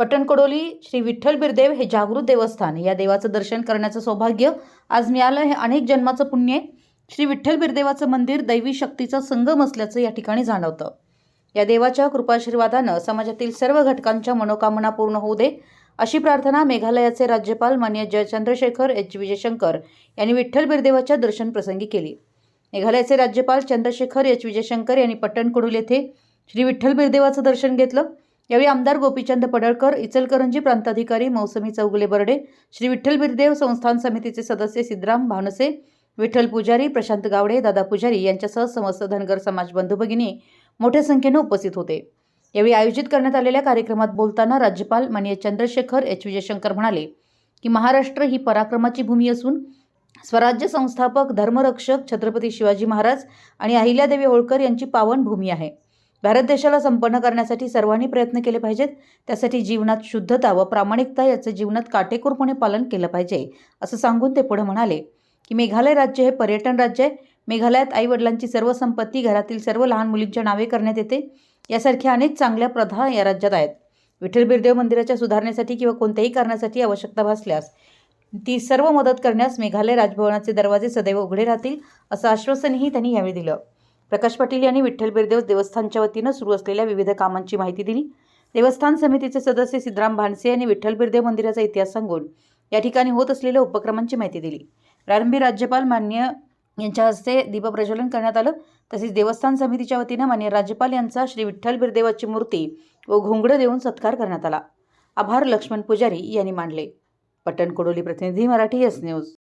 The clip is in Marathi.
पटणकडोली श्री विठ्ठल बिरदेव हे जागृत देवस्थान या देवाचं दर्शन करण्याचं सौभाग्य आज मिळालं हे अनेक जन्माचं पुण्य आहे. श्री विठ्ठल बिरदेवाचं मंदिर दैवी शक्तीचा संगम असल्याचं या ठिकाणी जाणवतं. या देवाच्या कृपाशीर्वादानं समाजातील सर्व घटकांच्या मनोकामना पूर्ण होऊ दे अशी प्रार्थना मेघालयाचे राज्यपाल मान्य जय चंद्रशेखर एच. विजयशंकर यांनी विठ्ठल बिरदेवाच्या दर्शन प्रसंगी केली. मेघालयाचे राज्यपाल चंद्रशेखर एच. विजयशंकर यांनी पट्टणकडोल येथे श्री विठ्ठल बिरदेवाचं दर्शन घेतलं. यावेळी आमदार गोपीचंद पडळकर इचलकरंजी प्रांताधिकारी मौसमी चौगुले बर्डे श्री विठ्ठल बिरदेव संस्थान समितीचे सदस्य सिद्धराम भानसे विठ्ठल पुजारी प्रशांत गावडे दादा पुजारी यांच्यासह समस्त धनगर समाज बंधू भगिनी मोठ्या संख्येनं उपस्थित होते. यावेळी आयोजित करण्यात आलेल्या कार्यक्रमात बोलताना राज्यपाल माननीय चंद्रशेखर एच. विजयशंकर म्हणाले की महाराष्ट्र ही पराक्रमाची भूमी असून स्वराज्य संस्थापक धर्मरक्षक छत्रपती शिवाजी महाराज आणि अहिल्यादेवी होळकर यांची पावन भूमी आहे. भारत देशाला संपन्न करण्यासाठी सर्वांनी प्रयत्न केले पाहिजेत. त्यासाठी जीवनात शुद्धता व प्रामाणिकता याचं जीवनात काटेकोरपणे पालन केलं पाहिजे असं सांगून ते पुढे म्हणाले. की मेघालय राज्य हे पर्यटन राज्य आहे. मेघालयात आई वडिलांची सर्व संपत्ती घरातील सर्व लहान मुलींच्या नावे करण्यात येते. यासारख्या अनेक चांगल्या प्रथा या राज्यात आहेत. विठ्ठल बिरदेव मंदिराच्या सुधारणेसाठी किंवा कोणत्याही कारणासाठी आवश्यकता भासल्यास ती सर्व मदत करण्यास मेघालय राजभवनाचे दरवाजे सदैव उघडे राहतील असं आश्वासनही त्यांनी यावेळी दिलं. प्रकाश पाटील यांनी विठ्ठल बिरदेव देवस्थानच्या वतीनं सुरू असलेल्या विविध कामांची माहिती दिली. देवस्थान समितीचे सदस्य सिद्धराम भानसे यांनी विठ्ठल बिरदेव मंदिराचा इतिहास सांगून या ठिकाणी होत असलेल्या उपक्रमांची माहिती दिली. प्रारंभी राज्यपाल मान्य यांच्या हस्ते दीपप्रज्वलन करण्यात आलं. तसेच देवस्थान समितीच्या वतीनं मान्य राज्यपाल यांचा श्री विठ्ठल बिरदेवाची मूर्ती व घोंगडं देऊन सत्कार करण्यात आला. आभार लक्ष्मण पुजारी यांनी मानले. पट्टण कोडोली प्रतिनिधी मराठी एस न्यूज